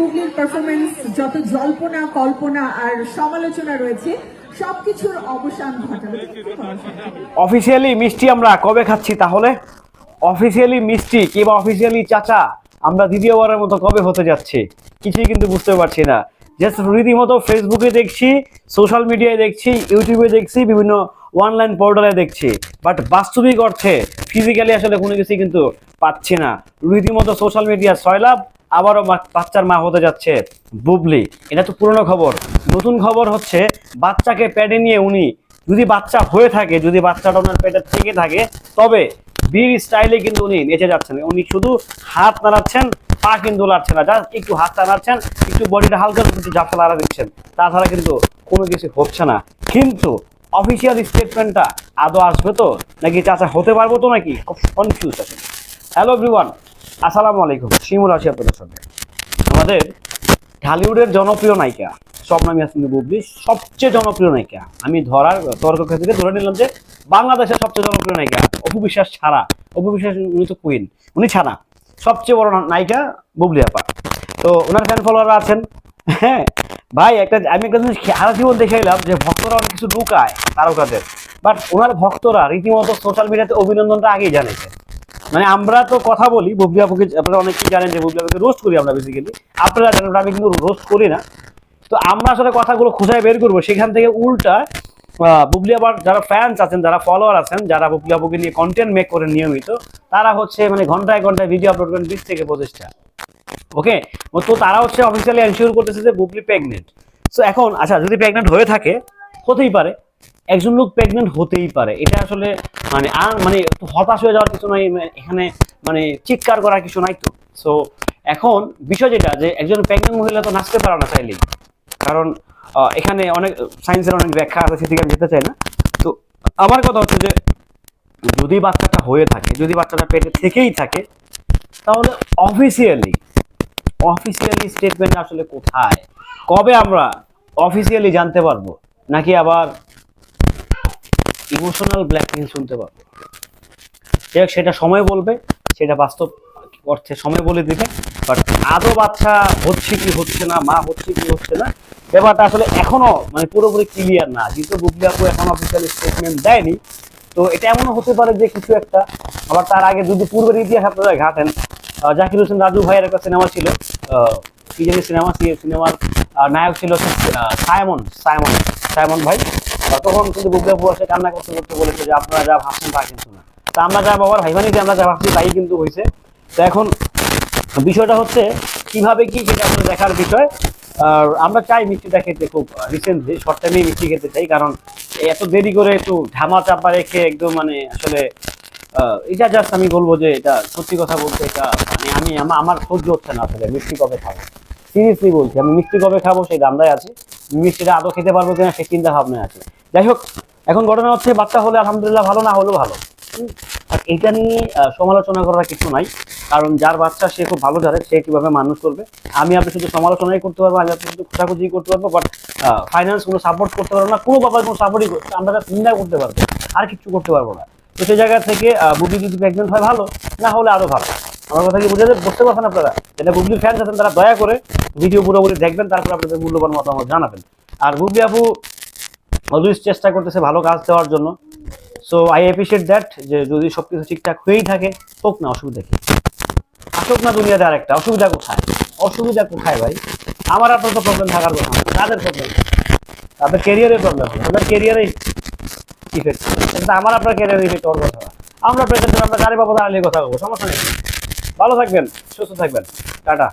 বুবলির পারফরমেন্স যত জল্পনা, কল্পনা আর সমালোচনা রয়েছে, সবকিছুর অবসান ঘটাবে? অফিসিয়ালি মিষ্টি আমরা কবে খাচ্ছি তাহলে? অফিসিয়ালি মিষ্টি কিংবা অফিসিয়ালি চাচা, আমরা দ্বিতীয়বারের মতো কবে হতে যাচ্ছি? কিছুই কিন্তু বুঝতে পারছি না। জাস্ট রীতিমতো ফেসবুকে দেখছি সোশ্যাল মিডিয়ায় দেখছি ইউটিউবে দেখছি, বিভিন্ন অনলাইন পোর্টালে দেখছি। বাট বাস্তবিক অর্থে ফিজিক্যালি আসলে কোনো কিছুই কিন্তু পাচ্ছি না। রীতিমতো সোশ্যাল মিডিয়া ছয়লাভ আবারও বাচ্চার মা হতে যাচ্ছে বুবলি। এটা তো পুরনো খবর। নতুন খবর হচ্ছে বাচ্চাকে প্যাডে নিয়ে উনি যদি বাচ্চা হয়ে থাকে, যদি বাচ্চাটা ওনার পেটে থেকে থাকে, তবে বীর স্টাইলে কিন্তু উনি নেচে যাচ্ছেন। উনি শুধু হাত নাড়াচ্ছেন, পা কিন্তু লাড়ছে না। জাস্ট একটু হাতটা নাড়াচ্ছেন, একটু বডিটা হালকা একটু ঝাপসা লাড়া দিচ্ছেন। তাছাড়া কিন্তু কোনো কিছু হচ্ছে না। কিন্তু অফিসিয়াল স্টেটমেন্টটা আদৌ আসবে তো? নাকি চাচা হতে পারব তো নাকি? কনফিউজ আছে। হ্যালো এভরিওয়ান আসসালামু আলাইকুম, শিমুল আছি আপনাদের সঙ্গে আমাদের ঢালিউডের জনপ্রিয় নায়িকা স্বপ্না ইয়াসমিন বুবলি সবচেয়ে জনপ্রিয় নায়িকা। আমি ধরার, তর্ক থেকে ধরে নিলাম যে বাংলাদেশের সবচেয়ে জনপ্রিয় নায়িকা, অপু বিশ্বাস ছাড়া। অপু বিশ্বাস উনি তো কুইন উনি ছাড়া। সবচেয়ে বড় নায়িকা বুবলি আপা। তো ওনার ফ্যান ফলোয়াররা আছেন। হ্যাঁ ভাই, একটা আমি একটা জিনিস সারা জীবন দেখে এলাম যে ভক্তরা অনেক কিছু লুকায় তারকাদের। বাট ওনার ভক্তরা রীতিমতো সোশ্যাল মিডিয়াতে অভিনন্দনটা আগেই জানিয়েছে। মানে আমরা তো কথা বলি বুবলি আপুকে আপনারা অনেকেই জানেন যে বুবলি আপুকে রোস্ট করি আমরা বেসিক্যালি আপনারা জানেন আমি কিন্তু রোস্ট করি না। তো আমরা আসলে কথাগুলো খুঁজায় বের করব। সেখান থেকে উল্টা বুবলি আবার যারা ফ্যান্স আছেন, যারা ফলোয়ার আছেন, যারা বুবলি আপুকে নিয়ে কন্টেন্ট মেক করেন নিয়মিত, তারা হচ্ছে মানে ঘন্টায় ঘন্টায় ভিডিও আপলোড করেন বিশ থেকে পঁচিশটা ওকে তো তারা হচ্ছে অফিসিয়ালি এনশিওর করতেছে যে বুবলি প্রেগনেন্ট সো এখন আচ্ছা যদি প্রেগনেন্ট হয়ে থাকে, হতেই পারে। একজন লোক প্রেগনেন্ট হতেই পারে। এটা আসলে মানে আর মানে হতাশ হয়ে যাওয়ার কিছু নাই মানে এখানে মানে চিৎকার করার কিছু নাই তো। সো এখন বিষয় যেটা যে একজন প্রেগনেন্ট মহিলা তো নাচতে পারে না চাইলেই। কারণ এখানে অনেক, সায়েন্সের অনেক ব্যাখ্যা আছে, সেদিকে আমি যেতে চাই না। তো আমার কথা হচ্ছে যে, যদি বাচ্চাটা হয়ে থাকে, যদি বাচ্চাটা পেটে থেকেই থাকে, তাহলে অফিসিয়ালি অফিসিয়ালি স্টেটমেন্ট আসলে কোথায়? কবে আমরা অফিসিয়ালি জানতে পারব? নাকি আবার ইমোশনাল ব্ল্যাকমেল শুনতে পারব যাই হোক, সেটা সময় বলবে সেটা বাস্তব অর্থে সময় বলে দিবে। বাট আদৌ বাচ্চা হচ্ছে কি হচ্ছে না মা হচ্ছে কি হচ্ছে না ব্যাপারটা আসলে এখনও মানে পুরোপুরি ক্লিয়ার না। যেহেতু বুবলি আপু এখন অফিসিয়াল স্টেটমেন্ট দেয়নি তো এটা এমনও হতে পারে যে কিছু একটা আবার তার আগে যদি পূর্বের ইতিহাস আপনারা ঘাটেন জাকির হোসেন রাজু ভাইয়ের একটা সিনেমা ছিল কি জানি সিনেমা সিনেমার নায়ক ছিল সায়মন সায়মন সায়মন ভাই। তখন কিন্তু বুবলি এসে কান্না করতে করতে বলেছে যে আপনারা যা ভাবছেন তা কিন্তু না। তা আমরা যা বাবার ভাই যে আমরা যা ভাবছি তাই কিন্তু হয়েছে। তো এখন বিষয়টা হচ্ছে কীভাবে কি সেটা আসলে দেখার বিষয়। আর আমরা চাই মিষ্টিটা খেতে খুব রিসেন্টলি শর্ট টাইমে মিষ্টি খেতে চাই, কারণ এত দেরি করে একটু ধামা চাপা রেখে একদম মানে আসলে এটা জাস্ট আমি বলব যে এটা সত্যি কথা বলতে এটা মানে আমি, আমা- আমার সহ্য হচ্ছে না আসলে মিষ্টি কবে খাব। সিরিয়াসলি বলছি, আমি মিষ্টি কবে খাব সেই দামদায় আছে। মিষ্টিটা আদৌ খেতে পারব কিনা সেই চিন্তা ভাবনায় আছে। যাই হোক এখন ঘটনা হচ্ছে বাচ্চা হলে আলহামদুলিল্লাহ ভালো, না হলেও ভালো। আর এটা নিয়ে সমালোচনা করার কিছু নাই, কারণ যার বাচ্চা সে খুব ভালো জানে, সে কীভাবে মানুষ করবে। আমি আপনি শুধু সমালোচনাই করতে পারব, আমি আপনি শুধু খোঁজাখুঁজি করতে পারব বাট ফাইন্যান্স কোনো সাপোর্ট করতে পারব না, কোনো বাবার কোনো সাপোর্টই আমরা চিন্তা করতে পারব, আর কিছু করতে পারব না। তো সেই জায়গা থেকে বুবলি যদি প্রেগনেন্ট হয় ভালো, না হলে আরও ভালো। আমার কথা কি বুঝে বুঝতে পারছেন আপনারা? যেটা বুবলির ফ্যান্স আছেন, তারা দয়া করে ভিডিও পুরোপুরি দেখবেন, তারপর আপনাদের মূল্যবান মতামত জানাবেন। আর বুবলি আপু অলওয়েজ চেষ্টা করতেছে ভালো কাজ দেওয়ার জন্য। সো আই অ্যাপ্রিসিয়েট দ্যাট যে যদি সব কিছু ঠিকঠাক হয়েই থাকে, হোক না, অসুবিধা কি? আসুক না দুনিয়াতে আর একটা অসুবিধা কোথায়? অসুবিধা কোথায় ভাই? আমার আপনার তো প্রবলেম থাকার কথা তাদের প্রবলেম তাদের ক্যারিয়ারের প্রবলেম হবে, তাদের ক্যারিয়ারে ইফেক্ট কিন্তু আমার আপনার ক্যারিয়ার ইফেক্ট হওয়ার কথা। আমরা প্রেজেন্ট আমরা গাড়ি বাবদ আলির কথা বলব, সমস্যা নেই। ভালো থাকবেন, সুস্থ থাকবেন। টাটা।